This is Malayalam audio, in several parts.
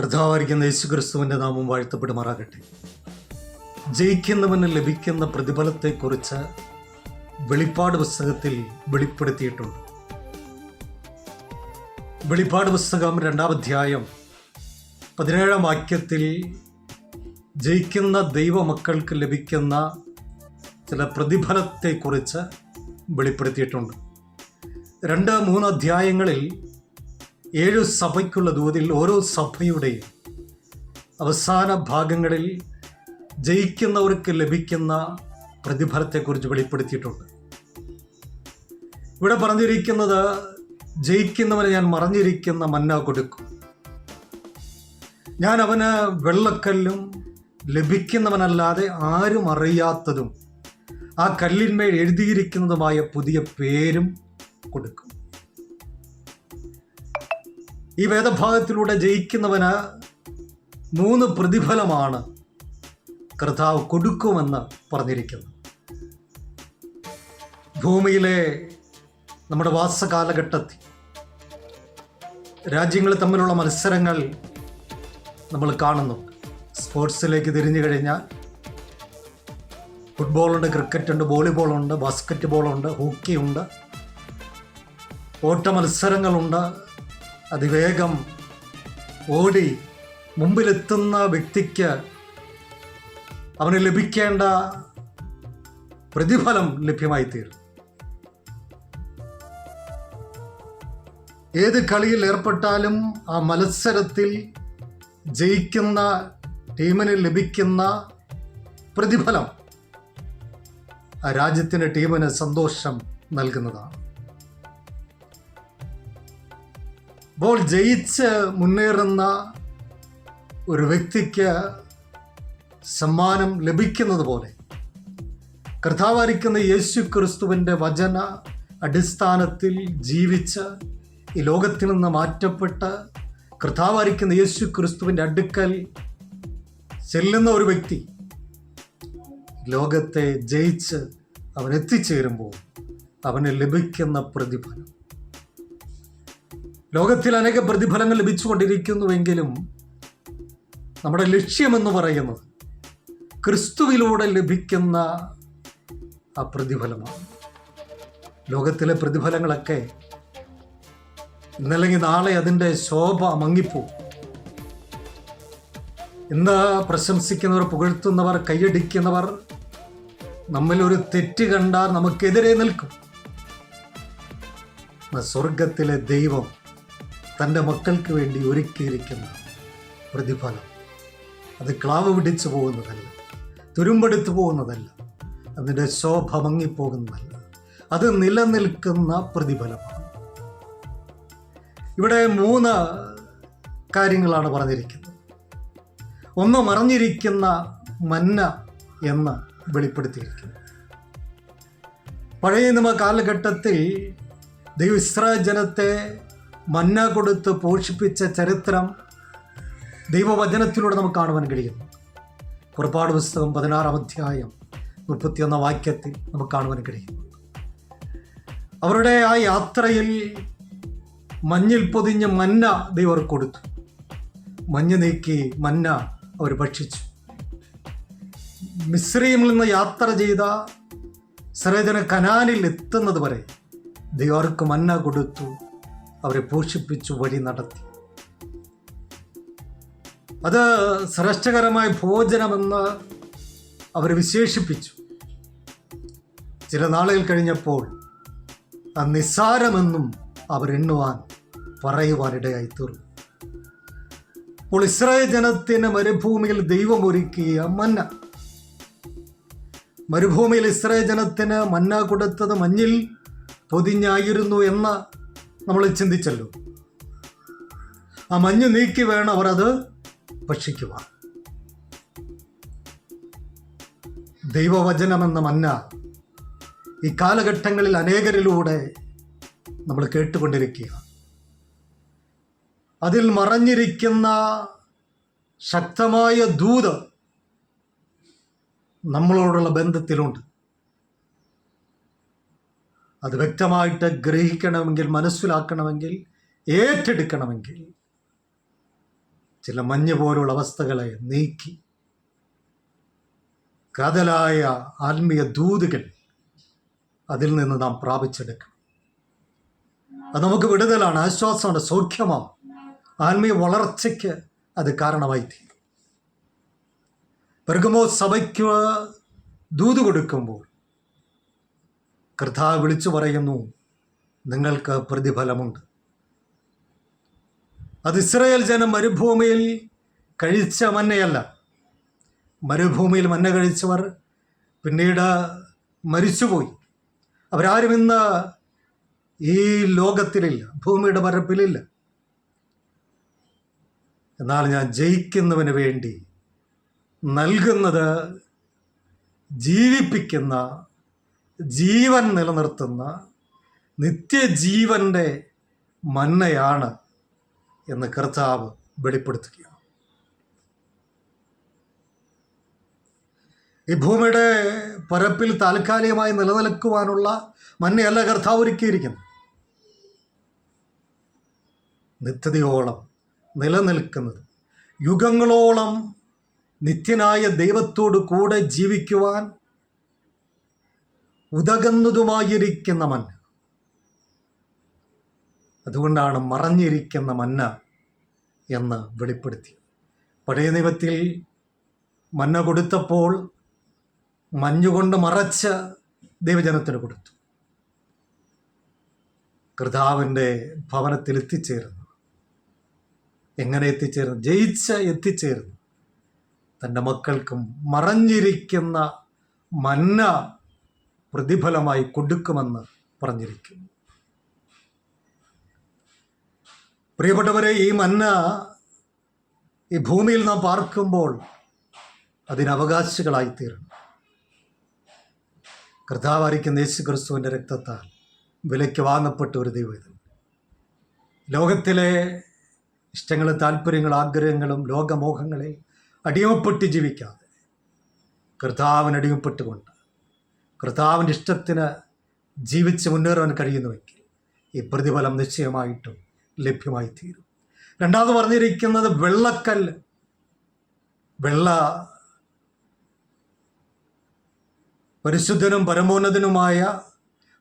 കർത്താവായിരിക്കുന്ന യേശുക്രിസ്തുവിന്റെ നാമം വാഴ്ത്തപ്പെടുമാറാകട്ടെ. ജയിക്കുന്നവന് ലഭിക്കുന്ന പ്രതിഫലത്തെക്കുറിച്ച് വെളിപ്പാട് പുസ്തകത്തിൽ വെളിപ്പെടുത്തിയിട്ടുണ്ട്. വെളിപ്പാട് പുസ്തകം രണ്ടാം അധ്യായം പതിനേഴാം വാക്യത്തിൽ ജയിക്കുന്ന ദൈവമക്കൾക്ക് ലഭിക്കുന്ന ചില പ്രതിഫലത്തെക്കുറിച്ച് വെളിപ്പെടുത്തിയിട്ടുണ്ട്. രണ്ട് മൂന്ന് അധ്യായങ്ങളിൽ ഏഴു സഭയ്ക്കുള്ള ദൂതിൽ ഓരോ സഭയുടെയും അവസാന ഭാഗങ്ങളിൽ ജയിക്കുന്നവർക്ക് ലഭിക്കുന്ന പ്രതിഫലത്തെക്കുറിച്ച് വെളിപ്പെടുത്തിയിട്ടുണ്ട്. ഇവിടെ പറഞ്ഞിരിക്കുന്നത് ജയിക്കുന്നവന് ഞാൻ മറഞ്ഞിരിക്കുന്ന മന്ന കൊടുക്കും. ഞാൻ അവന് വെള്ളക്കല്ലും ലഭിക്കുന്നവനല്ലാതെ ആരും അറിയാത്തതും ആ കല്ലിന്മേൽ എഴുതിയിരിക്കുന്നതുമായ പുതിയ പേരും കൊടുക്കും. ഈ വേദഭാഗത്തിലൂടെ ജയിക്കുന്നവന് മൂന്ന് പ്രതിഫലമാണ് കർത്താവ് കൊടുക്കുമെന്ന് പറഞ്ഞിരിക്കുന്നു. ഭൂമിയിലെ നമ്മുടെ വാസകാലഘട്ടത്തിൽ രാജ്യങ്ങൾ തമ്മിലുള്ള മത്സരങ്ങൾ നമ്മൾ കാണുന്നു. സ്പോർട്സിലേക്ക് തിരിഞ്ഞു കഴിഞ്ഞാൽ ഫുട്ബോളുണ്ട് ക്രിക്കറ്റുണ്ട് വോളിബോളുണ്ട് ബാസ്ക്കറ്റ് ബോളുണ്ട് ഹോക്കിയുണ്ട് ഓട്ട മത്സരങ്ങളുണ്ട്. അതിവേഗം ഓടി മുമ്പിലെത്തുന്ന വ്യക്തിക്ക് അവന് ലഭിക്കേണ്ട പ്രതിഫലം ലഭ്യമായി തീരും ഏത് കളിയിൽ ഏർപ്പെട്ടാലും ആ മത്സരത്തിൽ ജയിക്കുന്ന ടീമിന് ലഭിക്കുന്ന പ്രതിഫലം ആ രാജ്യത്തിന് ടീമിന് സന്തോഷം നൽകുന്നതാണ്. അപ്പോൾ ജയിച്ച് മുന്നേറുന്ന ഒരു വ്യക്തിക്ക് സമ്മാനം ലഭിക്കുന്നത് പോലെ കർത്താവായിരിക്കുന്ന യേശു ക്രിസ്തുവിന്റെ വചന അടിസ്ഥാനത്തിൽ ജീവിച്ച് ഈ ലോകത്തിൽ നിന്ന് മാറ്റപ്പെട്ട് കർത്താവായിരിക്കുന്ന യേശു ക്രിസ്തുവിന്റെ അടുക്കൽ ചെല്ലുന്ന ഒരു വ്യക്തി ലോകത്തെ ജയിച്ച് അവൻ എത്തിച്ചേരുമ്പോൾ അവന് ലഭിക്കുന്ന പ്രതിഫലം. ലോകത്തിൽ അനേക പ്രതിഫലങ്ങൾ ലഭിച്ചുകൊണ്ടിരിക്കുന്നുവെങ്കിലും നമ്മുടെ ലക്ഷ്യമെന്ന് പറയുന്നത് ക്രിസ്തുവിലൂടെ ലഭിക്കുന്ന ആ പ്രതിഫലമാണ്. ലോകത്തിലെ പ്രതിഫലങ്ങളൊക്കെ ഇന്നല്ലെങ്കിൽ നാളെ അതിന്റെ ശോഭ മങ്ങിപ്പോവും. ഇന്ന് പ്രശംസിക്കുന്നവർ പുകഴ്ത്തുന്നവർ കൈയടിക്കുന്നവർ നമ്മിൽ ഒരു തെറ്റ് കണ്ടാൽ നമുക്കെതിരെ നിൽക്കും. സ്വർഗത്തിലെ ദൈവം തന്റെ മക്കൾക്ക് വേണ്ടി ഒരുക്കിയിരിക്കുന്ന പ്രതിഫലം. അത് ക്ലാവ് പിടിച്ചു പോകുന്നതല്ല തുരുമ്പെടുത്തു പോകുന്നതല്ല അതിന്റെ ശോഭ മങ്ങിപ്പോകുന്നതല്ല. അത് നിലനിൽക്കുന്ന പ്രതിഫലമാണ്. ഇവിടെ മൂന്ന് കാര്യങ്ങളാണ് പറഞ്ഞിരിക്കുന്നത്. ഒന്ന് മറിഞ്ഞിരിക്കുന്ന മന്ന എന്ന് വെളിപ്പെടുത്തിയിരിക്കുന്നു. പഴയ നിയമ കാലഘട്ടത്തിൽ ദൈവ ഇസ്രായേൽ ജനത്തെ മന്ന കൊടുത്ത് പോഷിപ്പിച്ച ചരിത്രം ദൈവവചനത്തിലൂടെ നമുക്ക് കാണുവാൻ കഴിയുന്നു. പുറപ്പാട് പുസ്തകം പതിനാറാം അധ്യായം മുപ്പത്തിയൊന്നാം വാക്യത്തിൽ നമുക്ക് കാണുവാൻ കഴിയുന്നു. അവരുടെ ആ യാത്രയിൽ മഞ്ഞിൽ പൊതിഞ്ഞ മന്ന ദൈവർ കൊടുത്തു. മഞ്ഞ് നീക്കി മന്ന അവർ ഭക്ഷിച്ചു. മിശ്രയിൽ നിന്ന് യാത്ര ചെയ്ത സരജന കനാലിൽ എത്തുന്നത് വരെ ദൈവർക്ക് മന്ന കൊടുത്തു. അവരെ പോഷിപ്പിച്ചു വഴി നടത്തി. അത് ശ്രേഷ്ഠകരമായ ഭോജനമെന്ന് അവർ വിശേഷിപ്പിച്ചു. ചില നാളുകൾ കഴിഞ്ഞപ്പോൾ ആ നിസ്സാരമെന്നും അവരെണ്ണുവാൻ പറയുവാനിടയായി തീർന്നു അപ്പോൾ ഇസ്രായേൽ ജനത്തിന് മരുഭൂമിയിൽ ദൈവം ഒരുക്കിയ മന്ന. മരുഭൂമിയിൽ ഇസ്രായേൽ ജനത്തിന് മന്ന കൊടുത്തത് മഞ്ഞിൽ പൊതിഞ്ഞായിരുന്നു എന്ന് നമ്മൾ ചിന്തിച്ചല്ലോ. ആ മഞ്ഞ് നീക്കി വേണം അവർ അത് ഭക്ഷിക്കുവാൻ. ദൈവവചനമെന്ന മന്ന ഈ കാലഘട്ടങ്ങളിൽ അനേകരിലൂടെ നമ്മൾ കേട്ടുകൊണ്ടിരിക്കുക അതിൽ മറഞ്ഞിരിക്കുന്ന ശക്തമായ ദൂത് നമ്മളോടുള്ള ബന്ധത്തിലുണ്ട്. അത് വ്യക്തമായിട്ട് ഗ്രഹിക്കണമെങ്കിൽ മനസ്സിലാക്കണമെങ്കിൽ ഏറ്റെടുക്കണമെങ്കിൽ ചില മഞ്ഞ് പോലുള്ള അവസ്ഥകളെ നീക്കി കാതലായ ആത്മീയ ദൂതുകൾ അതിൽ നിന്ന് നാം പ്രാപിച്ചെടുക്കണം. അത് നമുക്ക് വിടുതലാണ് ആശ്വാസമാണ് സൗഖ്യമാണ്. ആത്മീയ വളർച്ചയ്ക്ക് അത് കാരണമായി തീരും പെർഗമോ സഭയ്ക്ക് ദൂത് കൊടുക്കുമ്പോൾ കർത്താവ് വിളിച്ചു പറയുന്നു നിങ്ങൾക്ക് പ്രതിഫലമുണ്ട്. അത് ഇസ്രയേൽ ജനം മരുഭൂമിയിൽ കഴിച്ച മന്നയല്ല മരുഭൂമിയിൽ മന്ന കഴിച്ചവർ പിന്നീട് മരിച്ചുപോയി. അവരാരും ഇന്ന് ഈ ലോകത്തിലില്ല ഭൂമിയുടെ പരപ്പിലില്ല എന്നാൽ ഞാൻ ജയിക്കുന്നവന് വേണ്ടി നൽകുന്നത് ജീവിപ്പിക്കുന്ന ജീവൻ നിലനിർത്തുന്ന നിത്യജീവന്റെ മന്നയാണ് എന്ന് കർത്താവ് വെളിപ്പെടുത്തുകയാണ്. ഈ ഭൂമിയുടെ പരപ്പിൽ താൽക്കാലികമായി നിലനിൽക്കുവാനുള്ള മന്നയല്ല കർത്താവ് ഒരുക്കിയിരിക്കുന്നു നിത്യതയോളം നിലനിൽക്കുന്നത് യുഗങ്ങളോളം നിത്യനായ ദൈവത്തോടു കൂടെ ജീവിക്കുവാൻ ഉതകുന്നതുമായിരിക്കുന്ന മഞ്ഞ. അതുകൊണ്ടാണ് മറഞ്ഞിരിക്കുന്ന മന്ന എന്ന് വെളിപ്പെടുത്തി. പഴയ നിയമത്തിൽ മന്ന കൊടുത്തപ്പോൾ മഞ്ഞുകൊണ്ട് മറച്ച് ദൈവജനത്തിന് കൊടുത്തു. കർത്താവിന്റെ ഭവനത്തിൽ എത്തിച്ചേർന്നു. എങ്ങനെ എത്തിച്ചേർന്നു? ജയിച്ച എത്തിച്ചേർന്നു. തന്റെ മക്കൾക്കും മറഞ്ഞിരിക്കുന്ന മന്ന പ്രതിഫലമായി കൊടുക്കുമെന്ന് പറഞ്ഞിരിക്കുന്നു. പ്രിയപ്പെട്ടവരെ ഈ മന്ന ഈ ഭൂമിയിൽ നാം പാർക്കുമ്പോൾ അതിനവകാശികളായിത്തീരണം കർത്താവായിരിക്കുന്ന യേശു ക്രിസ്തുവിന്റെ രക്തത്താൽ വിലയ്ക്ക് വാങ്ങപ്പെട്ട ഒരു ദൈവം ലോകത്തിലെ ഇഷ്ടങ്ങളും താല്പര്യങ്ങളും ആഗ്രഹങ്ങളും ലോകമോഹങ്ങളെ അടിമപ്പെട്ട് ജീവിക്കാതെ കർത്താവിന് അടിമപ്പെട്ടുകൊണ്ട് കർത്താവിന്റെ ഇഷ്ടത്തിന് ജീവിച്ച് മുന്നേറാൻ കഴിയുന്നുവെങ്കിൽ ഈ പ്രതിഫലം നിശ്ചയമായിട്ടും ലഭ്യമായി തീരും രണ്ടാമത് പറഞ്ഞിരിക്കുന്നത് വെള്ളക്കല്ല്. വെള്ള പരിശുദ്ധനും പരമോന്നതനുമായ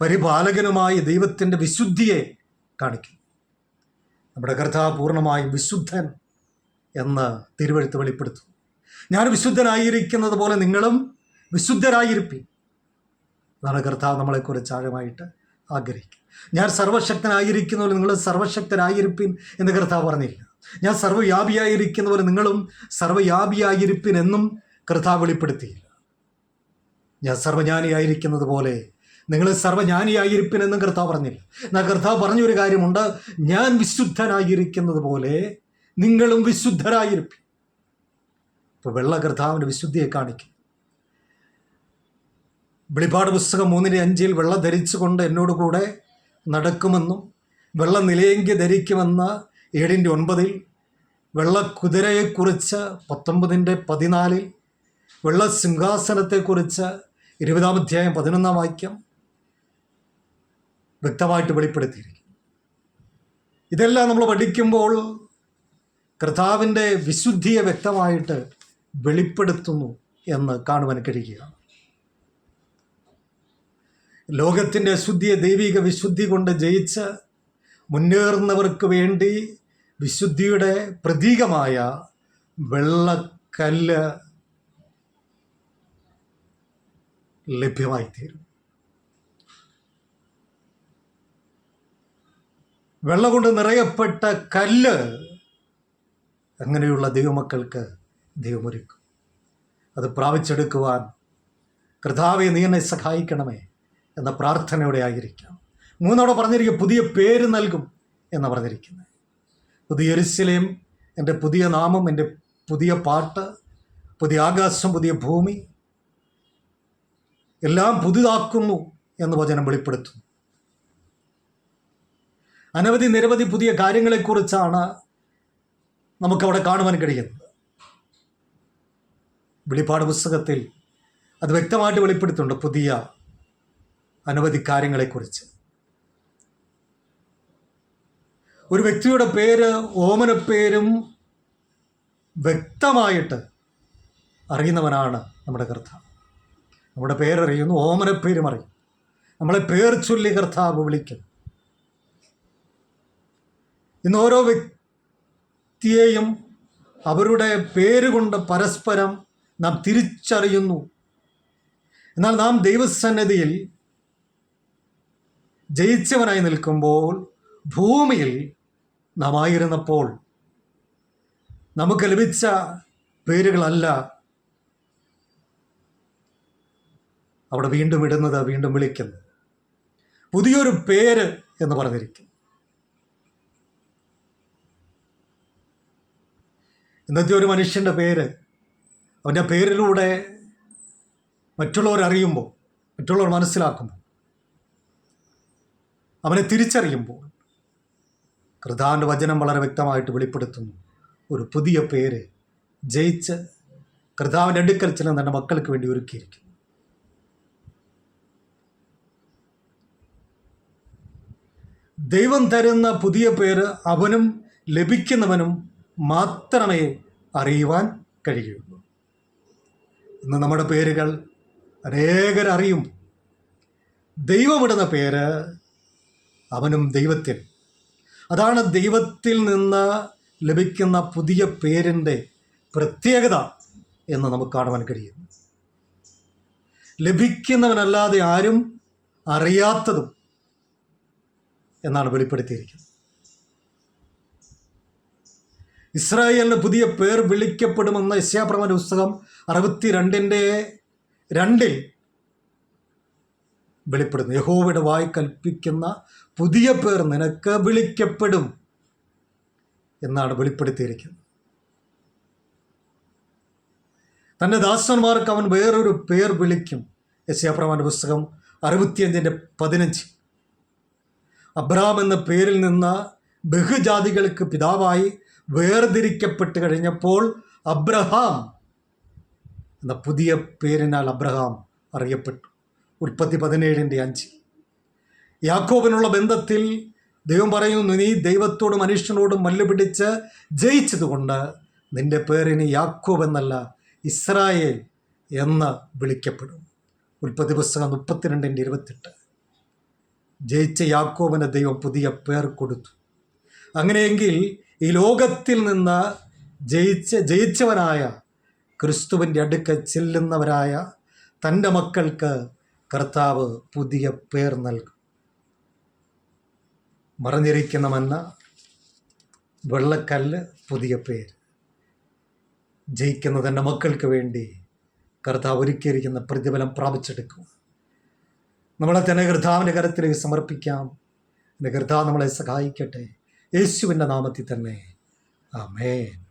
പരിപാലകനുമായ ദൈവത്തിന്റെ വിശുദ്ധിയെ കാണിക്കുന്നു നമ്മുടെ കർത്താവ് പൂർണമായും വിശുദ്ധൻ എന്ന് തിരുവഴുത്ത് വെളിപ്പെടുത്തുന്നു. ഞാൻ വിശുദ്ധനായിരിക്കുന്നത് പോലെ നിങ്ങളും വിശുദ്ധരായിരിക്കും അതാണ് കർത്താവ് നമ്മളെക്കുറിച്ച് ആഴമായിട്ട് ആഗ്രഹിക്കും. ഞാൻ സർവശക്തനായിരിക്കുന്ന പോലെ നിങ്ങൾ സർവശക്തനായിരിപ്പിൻ എന്ന് കർത്താവ് പറഞ്ഞില്ല. ഞാൻ സർവവ്യാപിയായിരിക്കുന്ന പോലെ നിങ്ങളും സർവവ്യാപിയായിരിപ്പിൻ എന്നും കർത്താവ് വെളിപ്പെടുത്തിയില്ല. ഞാൻ സർവജ്ഞാനിയായിരിക്കുന്നത് പോലെ നിങ്ങൾ സർവജ്ഞാനിയായിരിപ്പിൻ എന്നും കർത്താവ് പറഞ്ഞില്ല. എന്നാൽ കർത്താവ് പറഞ്ഞൊരു കാര്യമുണ്ട്. ഞാൻ വിശുദ്ധനായിരിക്കുന്നത് പോലെ നിങ്ങളും വിശുദ്ധരായിരിക്കും ഇപ്പോൾ വെള്ള കർത്താവിന്റെ വിശുദ്ധിയെ കാണിക്കും വെളിപാട് പുസ്തകം മൂന്നിന്റെ അഞ്ചിൽ വെള്ളം ധരിച്ചുകൊണ്ട് എന്നോട് കൂടെ നടക്കുമെന്നും വെള്ള നിലയെങ്കിൽ ധരിക്കുമെന്ന ഏഴിന്റെ ഒൻപതിൽ വെള്ള കുതിരയെക്കുറിച്ച് പത്തൊമ്പതിന്റെ പതിനാലിൽ വെള്ള സിംഹാസനത്തെക്കുറിച്ച് ഇരുപതാം അധ്യായം പതിനൊന്നാം വാക്യം വ്യക്തമായിട്ട് വെളിപ്പെടുത്തിയിരിക്കും ഇതെല്ലാം നമ്മൾ പഠിക്കുമ്പോൾ കർത്താവിന്റെ വിശുദ്ധിയെ വ്യക്തമായിട്ട് വെളിപ്പെടുത്തുന്നു എന്ന് കാണുവാൻ കഴിയുകയാണ്. ലോകത്തിന്റെ അശുദ്ധിയെ ദൈവിക വിശുദ്ധി കൊണ്ട് ജയിച്ച് മുന്നേറുന്നവർക്ക് വേണ്ടി വിശുദ്ധിയുടെ പ്രതീകമായ വെള്ളക്കല്ല് ലഭ്യമായിത്തീരും. വെള്ളം കൊണ്ട് നിറയപ്പെട്ട കല്ല് അങ്ങനെയുള്ള ദൈവമക്കൾക്ക് ദൈവമൊരുക്കും. അത് പ്രാപിച്ചെടുക്കുവാൻ കർത്താവെ നീ എന്നെ സഹായിക്കണമേ. എന്ന പ്രാർത്ഥനയോടെ ആയിരിക്കാം. മൂന്നോടെ പറഞ്ഞിരിക്കുക പുതിയ പേര് നൽകും എന്ന് പറഞ്ഞിരിക്കുന്നത്. പുതിയ എരിശിലേം എന്റെ പുതിയ നാമം എന്റെ പുതിയ പാട്ട് പുതിയ ആകാശം പുതിയ ഭൂമി എല്ലാം പുതുതാക്കുന്നു എന്ന് വചനം വെളിപ്പെടുത്തുന്നു. അനവധി നിരവധി പുതിയ കാര്യങ്ങളെക്കുറിച്ചാണ് നമുക്കവിടെ കാണുവാൻ കഴിയുന്നത്. വെളിപ്പാട് പുസ്തകത്തിൽ അത് വ്യക്തമായിട്ട് വെളിപ്പെടുത്തുന്നുണ്ട്. പുതിയ അനവധി കാര്യങ്ങളെക്കുറിച്ച്. ഒരു വ്യക്തിയുടെ പേര് ഓമനപ്പേരും വ്യക്തമായിട്ട് അറിയുന്നവനാണ് നമ്മുടെ കർത്താവ്. നമ്മുടെ പേരറിയുന്നു ഓമനപ്പേരും അറിയും. നമ്മളെ പേർ ചൊല്ലി കർത്താവ് വിളിക്കും. ഇന്ന് ഓരോ വ്യക്തിയെയും അവരുടെ പേരുകൊണ്ട് പരസ്പരം നാം തിരിച്ചറിയുന്നു. എന്നാൽ നാം ദൈവസന്നിധിയിൽ ജയിച്ചവനായി നിൽക്കുമ്പോൾ ഭൂമിയിൽ നാം ആയിരുന്നപ്പോൾ നമുക്ക് ലഭിച്ച പേരുകളല്ല അവിടെ വീണ്ടും ഇടുന്നത് വീണ്ടും വിളിക്കുന്നത്. പുതിയൊരു പേര് എന്ന് പറഞ്ഞിരിക്കും. ഇന്നത്തെ ഒരു മനുഷ്യന്റെ പേര് അവന്റെ പേരിലൂടെ മറ്റുള്ളവർ അറിയുമ്പോൾ മറ്റുള്ളവർ മനസ്സിലാക്കുമ്പോൾ അവനെ തിരിച്ചറിയുമ്പോൾ കൃതാന്റെ വചനം വളരെ വ്യക്തമായിട്ട് വെളിപ്പെടുത്തുന്നു. ഒരു പുതിയ പേര് ജയിച്ച് കർത്താവിന്റെ അടുക്കൽ ചെന്ന് തന്റെ മക്കൾക്ക് വേണ്ടി ഒരുക്കിയിരിക്കുന്നു. ദൈവം തരുന്ന പുതിയ പേര് അവനും ലഭിക്കുന്നവനും മാത്രമേ അറിയുവാൻ കഴിയുള്ളൂ. ഇന്ന് നമ്മുടെ പേരുകൾ അനേകരറിയും ദൈവമിടുന്ന പേര് അവനും ദൈവത്തിൽ. അതാണ് ദൈവത്തിൽ നിന്ന് ലഭിക്കുന്ന പുതിയ പേരിന്റെ പ്രത്യേകത എന്ന് നമുക്ക് കാണുവാൻ കഴിയും. ലഭിക്കുന്നവനല്ലാതെ ആരും അറിയാത്തതും എന്നാണ് വെളിപ്പെടുത്തിയിരിക്കുന്നത്. ഇസ്രായേലിന് പുതിയ പേർ വിളിക്കപ്പെടുമെന്ന ഇസ്യാപ്രമ പുസ്തകം അറുപത്തി രണ്ടിന്റെ രണ്ടിൽ വെളിപ്പെടുന്നു. യഹോവയുടെ വായി കൽപ്പിക്കുന്ന പുതിയ പേർ നിനക്ക് വിളിക്കപ്പെടും എന്നാണ് വെളിപ്പെടുത്തിയിരിക്കുന്നത്. തന്റെ ദാസന്മാർക്ക് അവൻ വേറൊരു പേർ വിളിക്കും. യശ്യാപ്രമാന്റെ പുസ്തകം അറുപത്തിയഞ്ചിന്റെ പതിനഞ്ച്. അബ്രഹാം എന്ന പേരിൽ നിന്ന് ബഹുജാതികൾക്ക് പിതാവായി വേർതിരിക്കപ്പെട്ട് കഴിഞ്ഞപ്പോൾ അബ്രഹാം എന്ന പുതിയ പേരിനാൽ അബ്രഹാം അറിയപ്പെട്ടു. ഉൽപ്പത്തി പതിനേഴിന്റെ അഞ്ച്. യാക്കോബിനുള്ള ബന്ധത്തിൽ ദൈവം പറയുന്നു നീ ദൈവത്തോടും മനുഷ്യനോടും മല്ലുപിടിച്ച് ജയിച്ചതുകൊണ്ട് നിന്റെ പേരിന് യാക്കോബ് എന്നല്ല ഇസ്രായേൽ എന്ന് വിളിക്കപ്പെടും. ഉൽപ്പത്തി പുസ്തകം മുപ്പത്തിരണ്ടിന്റെ ഇരുപത്തെട്ട്. ജയിച്ച യാക്കോബിന് ദൈവം പുതിയ പേർ കൊടുത്തു. അങ്ങനെയെങ്കിൽ ഈ ലോകത്തിൽ നിന്ന് ജയിച്ച ജയിച്ചവനായ ക്രിസ്തുവിന്റെ അടുക്ക ചെല്ലുന്നവരായ തന്റെ മക്കൾക്ക് കർത്താവ് പുതിയ പേർ നൽകും. മറഞ്ഞിരിക്കുന്ന മന്ന വെള്ളക്കല്ല് പുതിയ പേര്. ജയിക്കുന്ന തന്റെ മക്കൾക്ക് വേണ്ടി കർത്താവ് ഒരുക്കിയിരിക്കുന്ന പ്രതിഫലം പ്രാപിച്ചെടുക്കും. നമ്മളെ തന്നെ കർത്താവിന്റെ കരത്തിലേക്ക് സമർപ്പിക്കാം. എന്റെ കർത്താവ് നമ്മളെ സഹായിക്കട്ടെ. യേശുവിന്റെ നാമത്തിൽ തന്നെ. ആമേൻ.